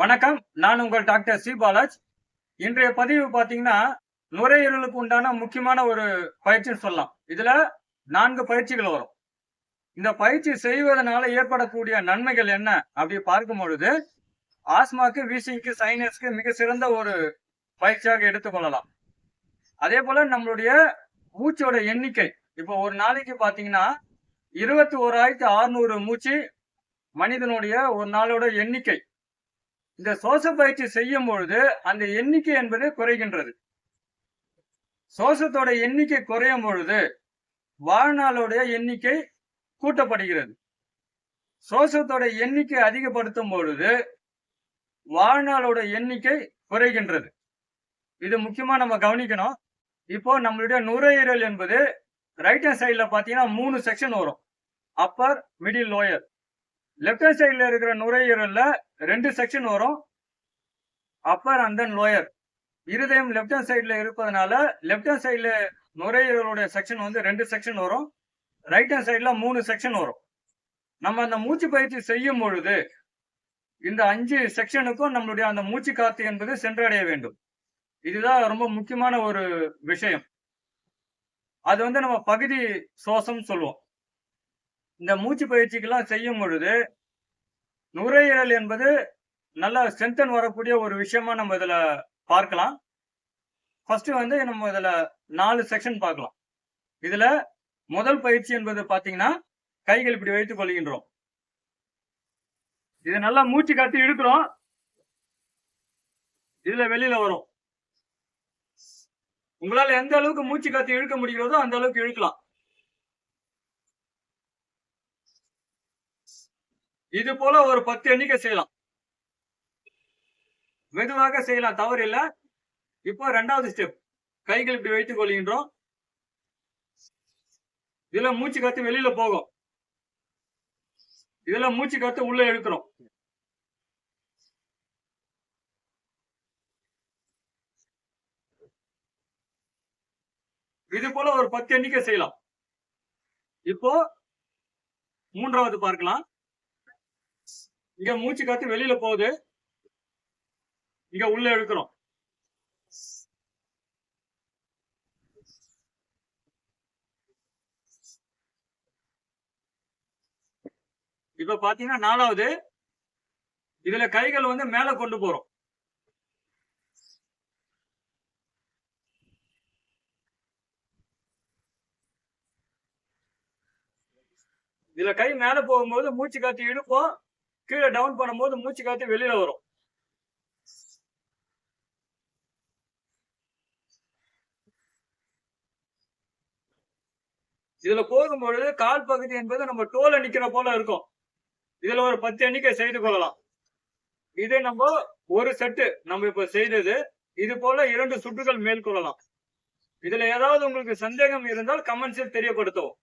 வணக்கம். நான் உங்கள் டாக்டர் சி பாலாஜ். இன்றைய பதிவு பார்த்தீங்கன்னா நுரையீரலுக்கு உண்டான முக்கியமான ஒரு பயிற்சின்னு சொல்லலாம். இதில் நான்கு பயிற்சிகள் வரும். இந்த பயிற்சி செய்வதனால ஏற்படக்கூடிய நன்மைகள் என்ன அப்படி பார்க்கும் பொழுது ஆஸ்மாக்கு வீசிங்க்கு சைனஸ்க்கு மிக சிறந்த ஒரு பயிற்சியாக எடுத்துக்கொள்ளலாம் அதே போல நம்மளுடைய மூச்சோட எண்ணிக்கை. இப்போ ஒரு நாளைக்கு பார்த்தீங்கன்னா இருபத்தி ஓராயிரத்தி அறுநூறு மூச்சு மனிதனுடைய ஒரு நாளோட எண்ணிக்கை. இந்த சுவாச பயிற்சி செய்யும் பொழுது அந்த எண்ணிக்கை என்பது குறைகின்றது. சுவாசத்தோட எண்ணிக்கை குறையும் பொழுது வாழ்நாளுடைய எண்ணிக்கை கூட்டப்படுகிறது. சுவாசத்தோட எண்ணிக்கை அதிகப்படுத்தும் பொழுது வாழ்நாளோட எண்ணிக்கை குறைகின்றது. இது முக்கியமா நம்ம கவனிக்கணும். இப்போ நம்மளுடைய நுரையீரல் என்பது ரைட் ஹேண்ட் சைட்ல பாத்தீங்கன்னா மூணு செக்ஷன் வரும். Upper middle lower left hand சைடில் இருக்கிற நுரையீரலில் ரெண்டு செக்ஷன் வரும். அப்பர் அண்ட் தென் லோயர் இருதயம் லெஃப்ட் ஹேண்ட் சைடில் இருப்பதனால லெஃப்ட் ஹேண்ட் சைடில் நுரையீரலுடைய செக்ஷன் வந்து ரெண்டு செக்ஷன் வரும். ரைட் ஹேண்ட் சைடில் மூணு செக்ஷன் வரும். நம்ம அந்த மூச்சு பயிற்சி செய்யும் பொழுது இந்த அஞ்சு செக்ஷனுக்கும் நம்மளுடைய அந்த மூச்சு காத்து என்பது சென்றடைய வேண்டும். இதுதான் ரொம்ப முக்கியமான ஒரு விஷயம். அது வந்து நம்ம பகுதி சுவாசம் சொல்லுவோம். இந்த மூச்சு பயிற்சிக்கெல்லாம் செய்யும் பொழுது நுரையீரல் என்பது நல்ல ஸ்ட்ரென்தன் வரக்கூடிய ஒரு விஷயமா நம்ம இதுல பார்க்கலாம். ஃபர்ஸ்ட் வந்து நம்ம இதுல நாலு செக்ஷன் பார்க்கலாம். இதுல முதல் பயிற்சி என்பது பாத்தீங்கன்னா கைகள் இப்படி வைத்துக் கொள்கின்றோம். இது நல்லா மூச்சு காத்து இழுக்கிறோம். இதுல வெளியில வரும். உங்களால எந்த அளவுக்கு மூச்சு காத்து இழுக்க முடிகிறதோ அந்த அளவுக்கு இழுக்கலாம். இது போல ஒரு பத்து எண்ணிக்கை செய்யலாம். மெதுவாக செய்யலாம் தவறு இல்ல. இப்போ ரெண்டாவது ஸ்டெப் கைகள் இப்படி வைத்துக் கொள்கின்றோம். இதுல மூச்சு காத்து வெளியில போகும். இதுல மூச்சு காத்து உள்ள எடுக்கிறோம் இது போல ஒரு பத்து எண்ணிக்கை செய்யலாம். இப்போ மூன்றாவது பார்க்கலாம். இங்க மூச்சு காத்து வெளியில போகுது. இங்க உள்ள இழுக்கிறோம் இப்ப பாத்தீங்கன்னா நாலாவது இதுல கைகள் வந்து மேல கொண்டு போறோம். இதுல கை மேல போகும்போது மூச்சு காத்து இழுப்போம். கீழே டவுன் பண்ணும்போது மூச்சு காத்து வெளியில வரும். இதுல போகும்பொழுது கால் பகுதி என்பது நம்ம டோல நிக்கிற போல இருக்கும். இதுல ஒரு பத்து எண்ணிக்கை செய்து கொள்ளலாம். இது நம்ம ஒரு செட்டு நம்ம இப்ப செய்தது இது போல இரண்டு சுட்டுகள் மேற்கொள்ளலாம். இதுல ஏதாவது உங்களுக்கு சந்தேகம் இருந்தால் கமெண்ட்ஸில் தெரியப்படுத்தவும்.